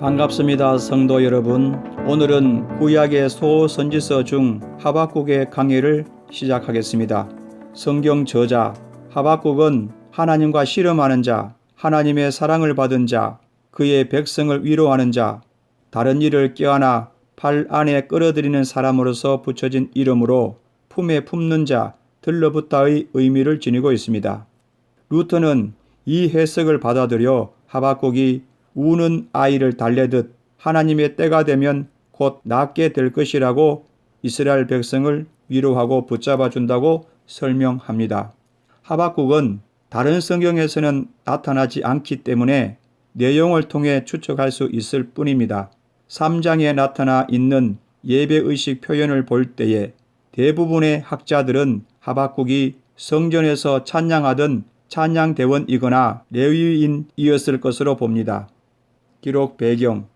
반갑습니다, 성도 여러분. 오늘은 구약의 소선지서 중 하박국의 강해를 시작하겠습니다. 성경 저자 하박국은 하나님과 씨름하는 자, 하나님의 사랑을 받은 자, 그의 백성을 위로하는 자, 다른 일을 껴안아 팔 안에 끌어들이는 사람으로서 붙여진 이름으로 품에 품는 자, 들러붙다의 의미를 지니고 있습니다. 루터는 이 해석을 받아들여 하박국이 우는 아이를 달래듯 하나님의 때가 되면 곧 낫게 될 것이라고 이스라엘 백성을 위로하고 붙잡아 준다고 설명합니다. 하박국은 다른 성경에서는 나타나지 않기 때문에 내용을 통해 추측할 수 있을 뿐입니다. 3장에 나타나 있는 예배의식 표현을 볼 때에 대부분의 학자들은 하박국이 성전에서 찬양하던 찬양대원이거나 레위인이었을 것으로 봅니다. 기록 배경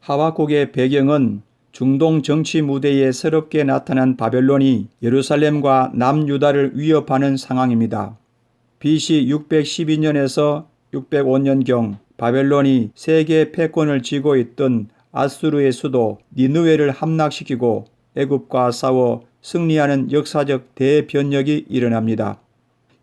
하박국의 배경은 중동 정치 무대에 새롭게 나타난 바벨론이 예루살렘과 남유다를 위협하는 상황입니다. BC 612년에서 605년경 바벨론이 세계 패권을 쥐고 있던 아수르의 수도 니누웨를 함락시키고 애굽과 싸워 승리하는 역사적 대변력이 일어납니다.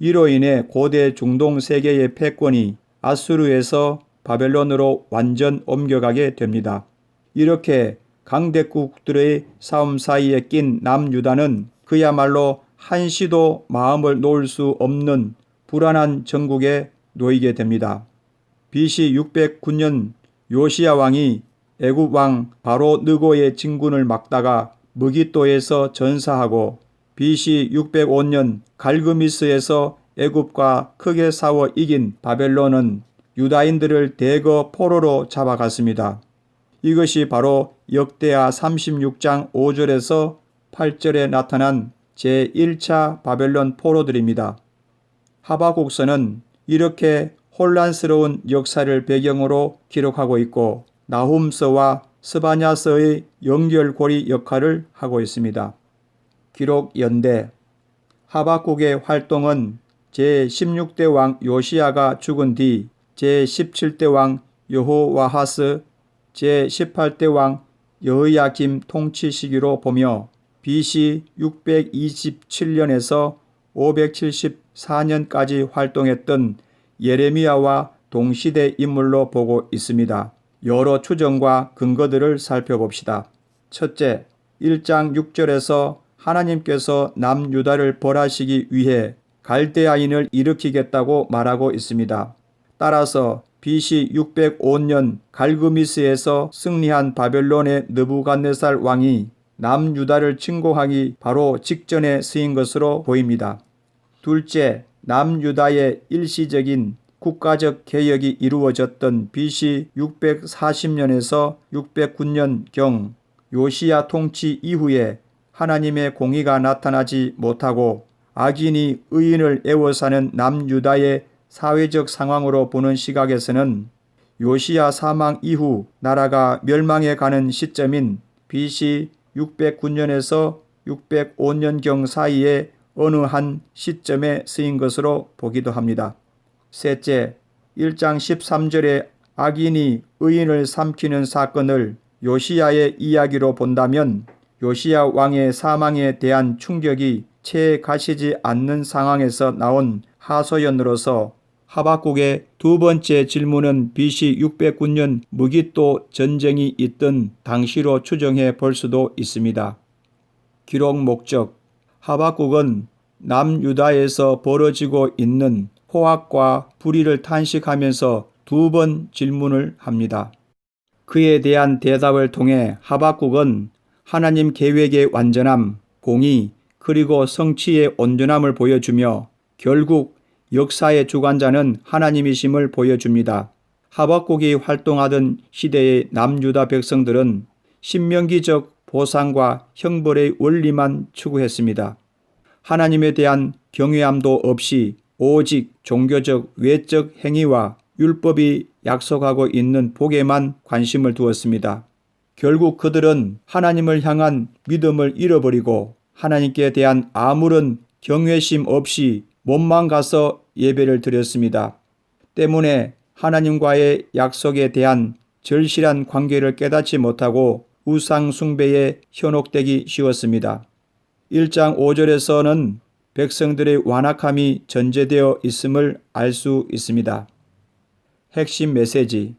이로 인해 고대 중동 세계의 패권이 아수르에서 바벨론으로 완전 옮겨가게 됩니다. 이렇게 강대국들의 싸움 사이에 낀 남유다는 그야말로 한시도 마음을 놓을 수 없는 불안한 정국에 놓이게 됩니다. BC 609년 요시야 왕이 애굽 왕 바로 느고의 진군을 막다가 무기또에서 전사하고 BC 605년 갈그미스에서 애굽과 크게 싸워 이긴 바벨론은 유다인들을 대거 포로로 잡아갔습니다. 이것이 바로 역대하 36장 5절에서 8절에 나타난 제1차 바벨론 포로들입니다. 하바국서는 이렇게 혼란스러운 역사를 배경으로 기록하고 있고 나훔서와 스바냐서의 연결고리 역할을 하고 있습니다. 기록 연대 하박국의 활동은 제16대 왕 요시아가 죽은 뒤 제17대 왕 여호와하스, 제18대 왕 여호야김 통치 시기로 보며 BC 627년에서 574년까지 활동했던 예레미야와 동시대 인물로 보고 있습니다. 여러 추정과 근거들을 살펴봅시다. 첫째, 1장 6절에서 하나님께서 남유다를 벌하시기 위해 갈대아인을 일으키겠다고 말하고 있습니다. 따라서 BC 605년 갈그미스에서 승리한 바벨론의 느부갓네살 왕이 남유다를 침공하기 바로 직전에 쓰인 것으로 보입니다. 둘째, 남유다의 일시적인 국가적 개혁이 이루어졌던 BC 640년에서 609년경 요시야 통치 이후에 하나님의 공의가 나타나지 못하고 악인이 의인을 애워사는 남유다의 사회적 상황으로 보는 시각에서는 요시야 사망 이후 나라가 멸망해 가는 시점인 BC 609년에서 605년경 사이에 어느 한 시점에 쓰인 것으로 보기도 합니다. 셋째, 1장 13절에 악인이 의인을 삼키는 사건을 요시야의 이야기로 본다면 요시야 왕의 사망에 대한 충격이 채 가시지 않는 상황에서 나온 하소연으로서 하박국의 두 번째 질문은 BC 609년 무기또 전쟁이 있던 당시로 추정해 볼 수도 있습니다. 기록 목적 하박국은 남유다에서 벌어지고 있는 포악과 불의를 탄식하면서 두 번 질문을 합니다. 그에 대한 대답을 통해 하박국은 하나님 계획의 완전함, 공의, 그리고 성취의 온전함을 보여주며 결국 역사의 주관자는 하나님이심을 보여줍니다. 하박국이 활동하던 시대의 남유다 백성들은 신명기적 보상과 형벌의 원리만 추구했습니다. 하나님에 대한 경외함도 없이 오직 종교적 외적 행위와 율법이 약속하고 있는 복에만 관심을 두었습니다. 결국 그들은 하나님을 향한 믿음을 잃어버리고 하나님께 대한 아무런 경외심 없이 몸만 가서 예배를 드렸습니다. 때문에 하나님과의 약속에 대한 절실한 관계를 깨닫지 못하고 우상 숭배에 현혹되기 쉬웠습니다. 1장 5절에서는 백성들의 완악함이 전제되어 있음을 알 수 있습니다. 핵심 메시지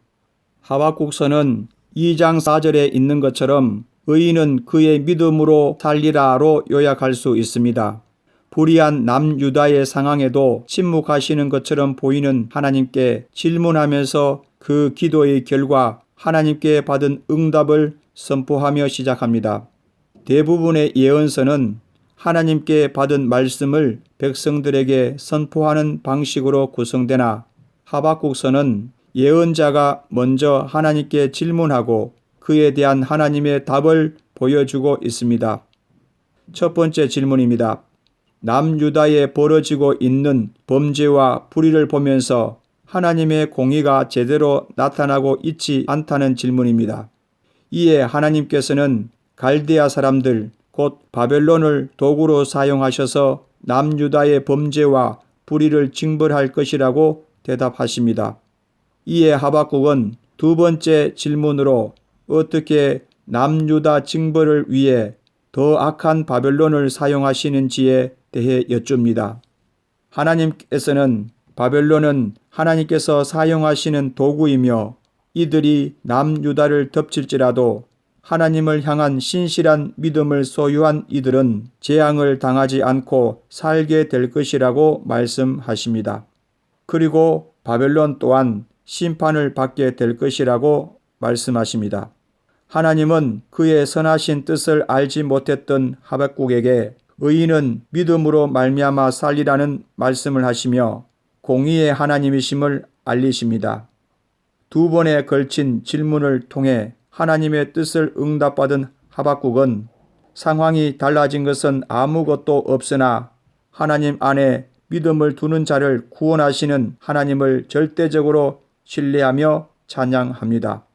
하박국서는 2장 4절에 있는 것처럼 의인은 그의 믿음으로 살리라로 요약할 수 있습니다. 불의한 남유다의 상황에도 침묵하시는 것처럼 보이는 하나님께 질문하면서 그 기도의 결과 하나님께 받은 응답을 선포하며 시작합니다. 대부분의 예언서는 하나님께 받은 말씀을 백성들에게 선포하는 방식으로 구성되나 하박국서는 예언자가 먼저 하나님께 질문하고 그에 대한 하나님의 답을 보여주고 있습니다. 첫 번째 질문입니다. 남유다에 벌어지고 있는 범죄와 불의를 보면서 하나님의 공의가 제대로 나타나고 있지 않다는 질문입니다. 이에 하나님께서는 갈대아 사람들, 곧 바벨론을 도구로 사용하셔서 남유다의 범죄와 불의를 징벌할 것이라고 대답하십니다. 이에 하박국은 두 번째 질문으로 어떻게 남유다 징벌을 위해 더 악한 바벨론을 사용하시는지에 대해 여쭙니다. 하나님께서는 바벨론은 하나님께서 사용하시는 도구이며 이들이 남유다를 덮칠지라도 하나님을 향한 신실한 믿음을 소유한 이들은 재앙을 당하지 않고 살게 될 것이라고 말씀하십니다. 그리고 바벨론 또한 심판을 받게 될 것이라고 말씀하십니다. 하나님은 그의 선하신 뜻을 알지 못했던 하박국에게 의인은 믿음으로 말미암아 살리라는 말씀을 하시며 공의의 하나님이심을 알리십니다. 두 번에 걸친 질문을 통해 하나님의 뜻을 응답받은 하박국은 상황이 달라진 것은 아무것도 없으나 하나님 안에 믿음을 두는 자를 구원하시는 하나님을 절대적으로 신뢰하며 찬양합니다.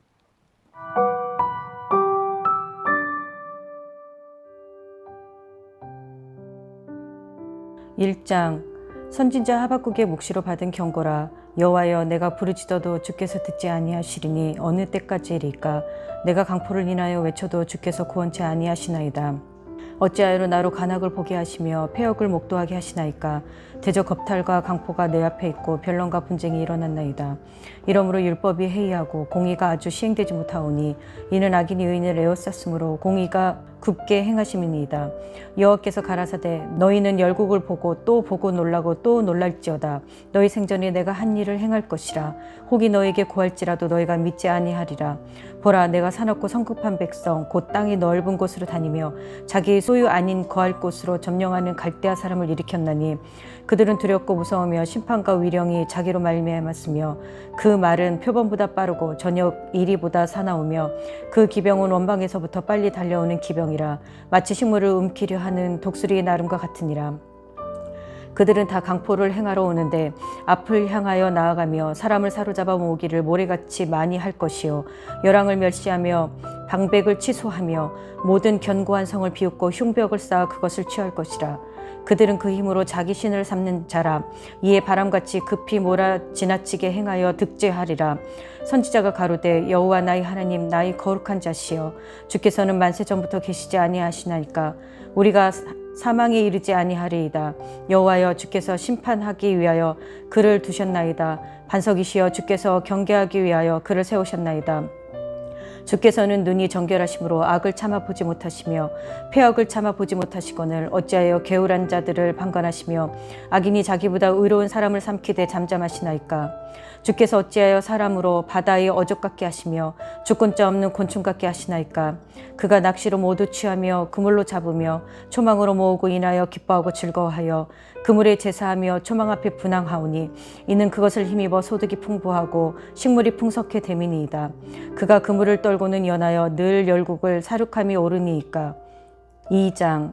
일장. 선진자 하박국의 묵시로 받은 경고라 여호와여 내가 부르짖어도 주께서 듣지 아니하시리니 어느 때까지리까? 내가 강포를 인하여 외쳐도 주께서 구원치 아니하시나이다. 어찌하여 나로 간악을 보게 하시며 폐역을 목도하게 하시나이까? 대저 겁탈과 강포가 내 앞에 있고 변론과 분쟁이 일어났나이다. 이러므로 율법이 해이하고 공의가 아주 시행되지 못하오니 이는 악인이 의인을 에워쌌으므로 공의가 굳게 행하심이니이다. 여호와께서 가라사대 너희는 열국을 보고 또 보고 놀라고 또 놀랄지어다. 너희 생전에 내가 한 일을 행할 것이라. 혹이 너에게 구할지라도 너희가 믿지 아니하리라. 보라 내가 사납고 성급한 백성 곧 땅이 넓은 곳으로 다니며 자기 소유 아닌 거할 곳으로 점령하는 갈대아 사람을 일으켰나니 그들은 두렵고 무서우며 심판과 위령이 자기로 말미암았으며 그 말은 표범보다 빠르고 저녁 이리보다 사나우며 그 기병은 원방에서부터 빨리 달려오는 기병 이라 마치 식물을 움키려 하는 독수리의 나름과 같으니라 그들은 다 강포를 행하러 오는데 앞을 향하여 나아가며 사람을 사로잡아 모으기를 모래같이 많이 할 것이요. 열왕을 멸시하며 방백을 취소하며 모든 견고한 성을 비웃고 흉벽을 쌓아 그것을 취할 것이라. 그들은 그 힘으로 자기 신을 삼는 자라. 이에 바람같이 급히 몰아 지나치게 행하여 득제하리라. 선지자가 가로되 여호와 나의 하나님 나의 거룩한 자시여 주께서는 만세 전부터 계시지 아니하시나이까? 우리가 사망에 이르지 아니하리이다. 여호와여 주께서 심판하기 위하여 그를 두셨나이다. 반석이시여 주께서 경계하기 위하여 그를 세우셨나이다. 주께서는 눈이 정결하심으로 악을 참아 보지 못하시며 폐역을 참아 보지 못하시거늘 어찌하여 개울한 자들을 방관하시며 악인이 자기보다 의로운 사람을 삼키되 잠잠하시나이까 주께서 어찌하여 사람으로 바다의 어족 같게 하시며 주권 자 없는 곤충 같게 하시나이까? 그가 낚시로 모두 취하며 그물로 잡으며 초망으로 모으고 인하여 기뻐하고 즐거워하여 그물에 제사하며 초망 앞에 분항하오니 이는 그것을 힘입어 소득이 풍부하고 식물이 풍성케 됨이니이다. 그가 그물을 떨고는 연하여 늘 열국을 사륙함이 오르니이까? 2장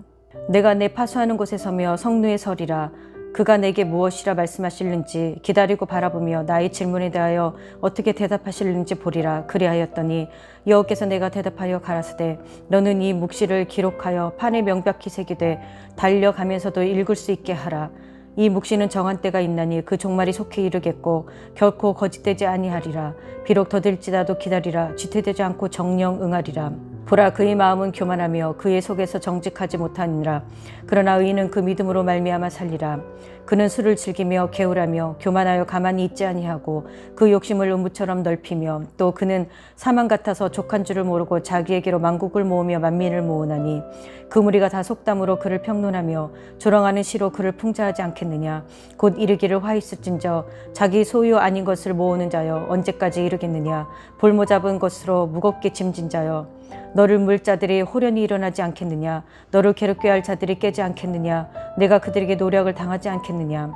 내가 내 파수하는 곳에 서며 성루에 서리라 그가 내게 무엇이라 말씀하실는지 기다리고 바라보며 나의 질문에 대하여 어떻게 대답하실는지 보리라 그리하였더니 여호께서 내가 대답하여 가라사대 너는 이 묵시를 기록하여 판에 명백히 새기되 달려가면서도 읽을 수 있게 하라. 이 묵시는 정한 때가 있나니 그 종말이 속히 이르겠고 결코 거짓되지 아니하리라. 비록 더딜지라도 기다리라. 지체되지 않고 정령 응하리라 보라 그의 마음은 교만하며 그의 속에서 정직하지 못하니라. 그러나 의인은 그 믿음으로 말미암아 살리라. 그는 술을 즐기며 개울하며 교만하여 가만히 있지 아니하고 그 욕심을 음부처럼 넓히며 또 그는 사망 같아서 족한 줄을 모르고 자기에게로 만국을 모으며 만민을 모으나니 그 무리가 다 속담으로 그를 평론하며 조롱하는 시로 그를 풍자하지 않겠느냐. 곧 이르기를 화 있을진저 자기 소유 아닌 것을 모으는 자여 언제까지 이르겠느냐. 볼모 잡은 것으로 무겁게 짐진 자여 너를 물 자들이 호련히 일어나지 않겠느냐? 너를 괴롭게 할 자들이 깨지 않겠느냐? 내가 그들에게 노력을 당하지 않겠느냐?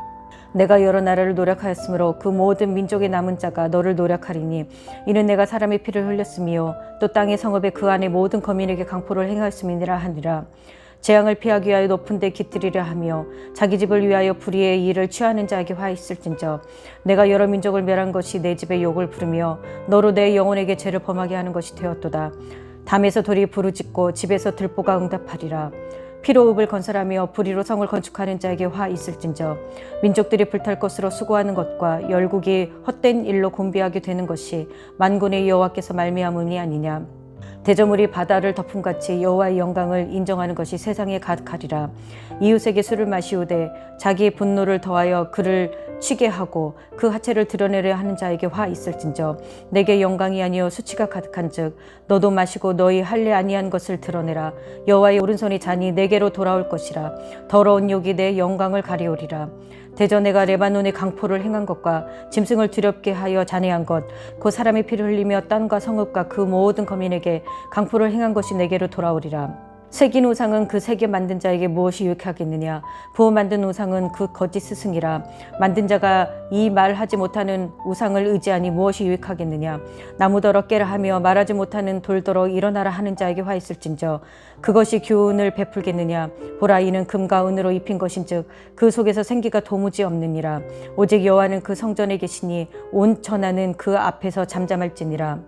내가 여러 나라를 노력하였으므로 그 모든 민족의 남은 자가 너를 노력하리니 이는 내가 사람의 피를 흘렸으며 또 땅의 성읍에 그 안에 모든 거민에게 강포를 행하였음이니라 하니라. 재앙을 피하기 위하여 높은 데 깃들이려 하며 자기 집을 위하여 불의의 일을 취하는 자에게 화 있을진저 내가 여러 민족을 멸한 것이 내 집에 욕을 부르며 너로 내 영혼에게 죄를 범하게 하는 것이 되었도다 담에서 돌이 부르짖고 집에서 들보가 응답하리라. 피로 읍을 건설하며 불의로 성을 건축하는 자에게 화 있을진저 민족들이 불탈 것으로 수고하는 것과 열국이 헛된 일로 곤비하게 되는 것이 만군의 여호와께서 말미암음이 아니냐. 대저물이 바다를 덮음 같이 여호와의 영광을 인정하는 것이 세상에 가득하리라. 이웃에게 술을 마시우되 자기의 분노를 더하여 그를 취게 하고 그 하체를 드러내려 하는 자에게 화 있을진저 내게 영광이 아니요 수치가 가득한즉 너도 마시고 너희 할례 아니한 것을 드러내라. 여호와의 오른손이 자니 내게로 돌아올 것이라. 더러운 욕이 내 영광을 가리오리라. 대저 내가 레바논의 강포를 행한 것과 짐승을 두렵게 하여 잔해한 것, 그 사람의 피를 흘리며 땅과 성읍과 그 모든 거민에게 강포를 행한 것이 내게로 돌아오리라. 새긴 우상은 그 세계 만든 자에게 무엇이 유익하겠느냐? 부어 만든 우상은 그 거짓 스승이라. 만든 자가 이 말하지 못하는 우상을 의지하니 무엇이 유익하겠느냐? 나무더러 깨라 하며 말하지 못하는 돌더러 일어나라 하는 자에게 화 있을진저 그것이 교훈을 베풀겠느냐? 보라 이는 금과 은으로 입힌 것인즉 그 속에서 생기가 도무지 없느니라. 오직 여호와는 그 성전에 계시니 온 천하는 그 앞에서 잠잠할지니라.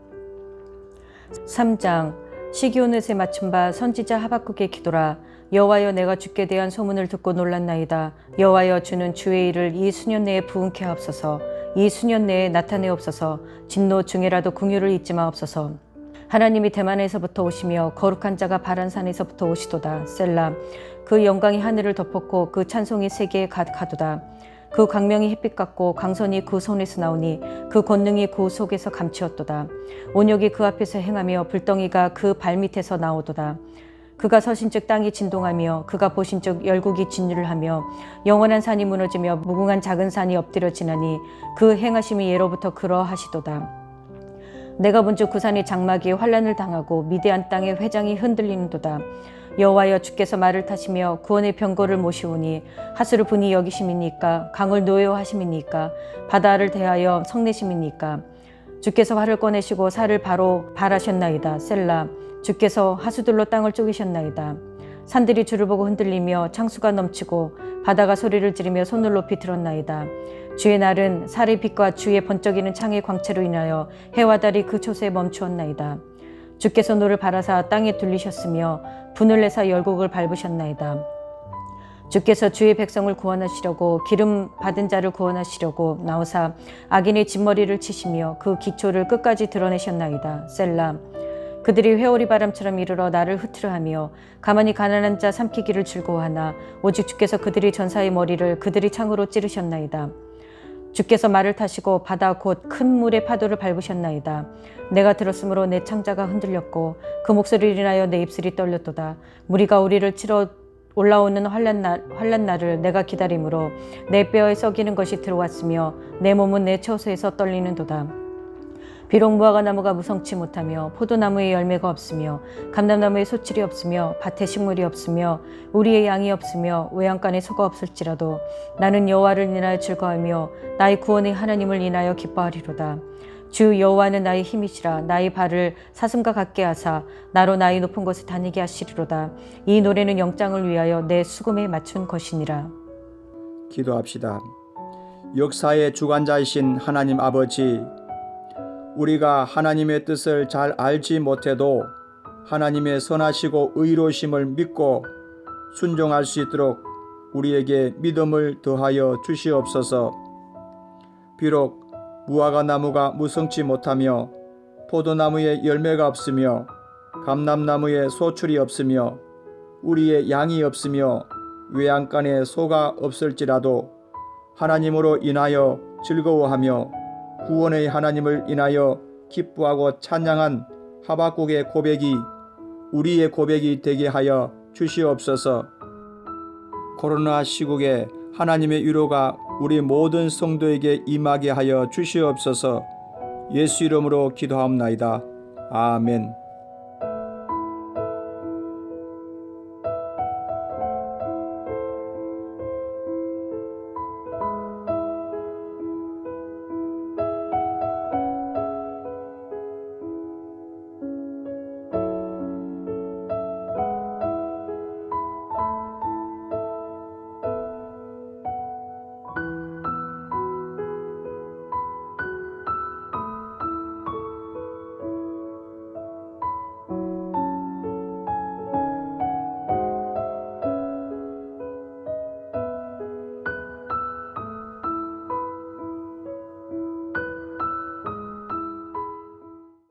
3장 시기온넷에 맞춘 바 선지자 하박국의 기도라 여호와여 내가 주께 대한 소문을 듣고 놀랐나이다. 여호와여 주는 주의 일을 이 수년 내에 부응케 하옵소서. 이 수년 내에 나타내옵소서. 진노 중에라도 궁유를 잊지 마옵소서. 하나님이 대만에서부터 오시며 거룩한 자가 바란산에서부터 오시도다. 셀라 그 영광이 하늘을 덮었고 그 찬송이 세계에 가득하도다 그 광명이 햇빛 같고 강선이 그 손에서 나오니 그 권능이 그 속에서 감추었도다. 온욕이 그 앞에서 행하며 불덩이가 그 발밑에서 나오도다. 그가 서신즉 땅이 진동하며 그가 보신즉 열국이 진유를 하며 영원한 산이 무너지며 무궁한 작은 산이 엎드려 지나니 그 행하심이 예로부터 그러하시도다. 내가 본즉 그 산이 장막이 환란을 당하고 미대한 땅의 회장이 흔들리는도다. 여호와여 주께서 말을 타시며 구원의 병거를 모시오니 하수를 분이 여기심이니까 강을 노여하심이니까 바다를 대하여 성내심이니까. 주께서 활을 꺼내시고 살을 바로 발하셨나이다. 셀라 주께서 하수들로 땅을 쪼개셨나이다. 산들이 주를 보고 흔들리며 창수가 넘치고 바다가 소리를 지르며 손을 높이 들었나이다. 주의 날은 살의 빛과 주의 번쩍이는 창의 광채로 인하여 해와 달이 그 초세에 멈추었나이다 주께서 노를 바라사 땅에 둘리셨으며 분을 내사 열국을 밟으셨나이다. 주께서 주의 백성을 구원하시려고 기름 받은 자를 구원하시려고 나오사 악인의 진머리를 치시며 그 기초를 끝까지 드러내셨나이다. 셀라. 그들이 회오리 바람처럼 이르러 나를 흐트러하며 가만히 가난한 자 삼키기를 즐거워하나 오직 주께서 그들이 전사의 머리를 그들이 창으로 찌르셨나이다. 주께서 말을 타시고 바다 곧 큰 물의 파도를 밟으셨나이다. 내가 들었으므로 내 창자가 흔들렸고 그 목소리를 인하여 내 입술이 떨렸도다. 무리가 우리를 치러 올라오는 환란 날, 환란 날을 내가 기다림으로 내 뼈에 썩이는 것이 들어왔으며 내 몸은 내 처소에서 떨리는도다. 비록 무화과 나무가 무성치 못하며 포도나무에 열매가 없으며 감람나무에 소출이 없으며 밭에 식물이 없으며 우리의 양이 없으며 외양간에 소가 없을지라도 나는 여호와를 인하여 즐거하며 나의 구원의 하나님을 인하여 기뻐하리로다. 주 여호와는 나의 힘이시라 나의 발을 사슴과 같게 하사 나로 나의 높은 곳에 다니게 하시리로다. 이 노래는 영장을 위하여 내 수금에 맞춘 것이니라. 기도합시다. 역사의 주관자이신 하나님 아버지, 우리가 하나님의 뜻을 잘 알지 못해도 하나님의 선하시고 의로심을 믿고 순종할 수 있도록 우리에게 믿음을 더하여 주시옵소서. 비록 무화과 나무가 무성치 못하며 포도나무에 열매가 없으며 감람나무에 소출이 없으며 우리의 양이 없으며 외양간에 소가 없을지라도 하나님으로 인하여 즐거워하며 구원의 하나님을 인하여 기뻐하고 찬양한 하박국의 고백이 우리의 고백이 되게 하여 주시옵소서. 코로나 시국에 하나님의 위로가 우리 모든 성도에게 임하게 하여 주시옵소서. 예수 이름으로 기도하옵나이다. 아멘.